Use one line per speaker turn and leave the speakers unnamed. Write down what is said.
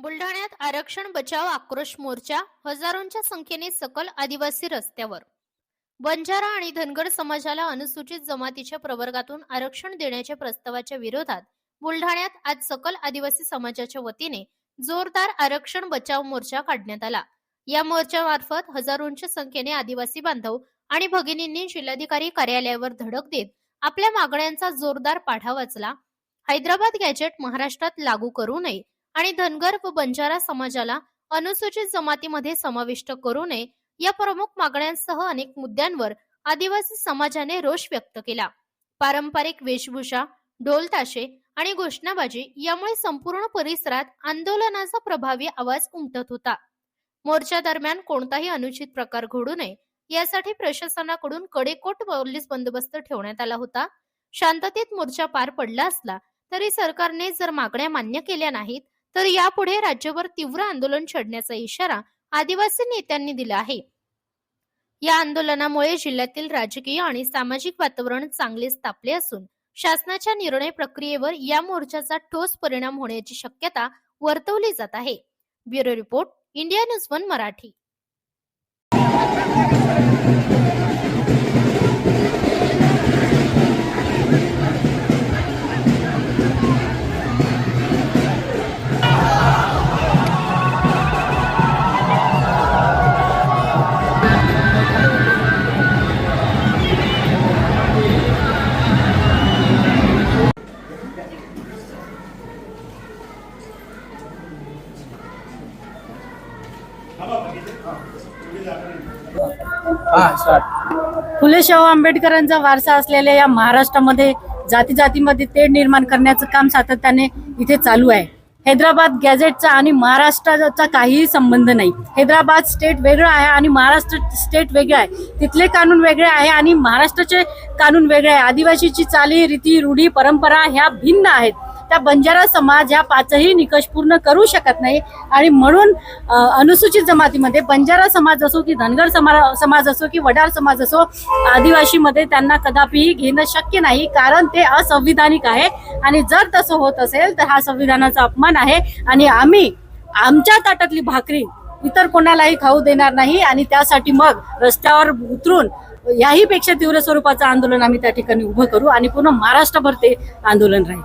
बुलढाण्यात आरक्षण बचाव आक्रोश मोर्चा हजारोंच्या संख्येने सकल आदिवासी रस्त्यावर. बंजारा आणि धनगर समाजाला अनुसूचित जमातीच्या प्रवर्गातून आरक्षण देण्याच्या प्रस्तावाच्या विरोधात बुलढाण्यात आज सकल आदिवासी समाजाच्या वतीने जोरदार आरक्षण बचाव मोर्चा काढण्यात आला. या मोर्चामार्फत हजारोंच्या संख्येने आदिवासी बांधव आणि भगिनींनी जिल्हाधिकारी कार्यालयावर धडक देत आपल्या मागण्यांचा जोरदार पाठा वाचला. हैदराबाद गॅजेट महाराष्ट्रात लागू करू नये आणि धनगर व बंजारा समाजाला अनुसूचित जमातीमध्ये समाविष्ट करू नये या प्रमुख मागण्यांसह अनेक मुद्द्यांवर आदिवासी समाजाने रोष व्यक्त केला. पारंपरिक वेशभूषा ढोल ताशे आणि घोषणाबाजी यामुळे संपूर्ण परिसरात आंदोलनाचा प्रभावी आवाज उमटत होता. मोर्चा दरम्यान कोणताही अनुचित प्रकार घडू नये यासाठी प्रशासनाकडून कडेकोट पोलीस बंदोबस्त ठेवण्यात आला होता. शांततेत मोर्चा पार पडला असला तरी सरकारने जर मागण्या मान्य केल्या नाहीत तर यापुढे राज्यभर तीव्र आंदोलन छेडण्याचा इशारा आदिवासी नेत्यांनी दिला आहे. या आंदोलनामुळे जिल्ह्यातील राजकीय आणि सामाजिक वातावरण चांगलेच तापले असून शासनाच्या निर्णय प्रक्रियेवर या मोर्चाचा ठोस परिणाम होण्याची शक्यता वर्तवली जात आहे. Bureau report India news one Marathi.
Phule Shahu आंबेडकरांचा वारसा असलेल्या या महाराष्ट्रामध्ये जाती जातीमध्ये तेढ निर्माण करण्याचं काम सातत्याने इथे चालू आहे. हैदराबाद गॅझेटचा आणि महाराष्ट्राचा काहीही संबंध नाही. हैदराबाद स्टेट वेगळं आहे आणि महाराष्ट्र स्टेट वेगळं आहे. तिथले कानून वेगळे आहे आणि महाराष्ट्राचे कानून वेगळे आहे. आदिवासीची चाली रीती रूढी परंपरा ह्या भिन्न आहेत. त्या बंजारा समाज ह्या पाचही निकष पूर्ण करू शकत नाही. आणि म्हणून अनुसूचित जमातीमध्ये बंजारा समाज असो की धनगर समा समाज असो की वडार समाज असो आदिवासीमध्ये त्यांना कदापिही घेणं शक्य नाही. कारण ते असंविधानिक आहे. आणि जर तसं होत असेल तर हा संविधानाचा अपमान आहे. आणि आम्ही आमच्या ताटातली भाकरी इतर कोणालाही खाऊ देणार नाही. आणि त्यासाठी मग रस्त्यावर उतरून याही पेक्षा तीव्र स्वरूपाचं आंदोलन आम्ही त्या ठिकाणी उभं करू. आणि पूर्ण महाराष्ट्रभर ते आंदोलन राहील.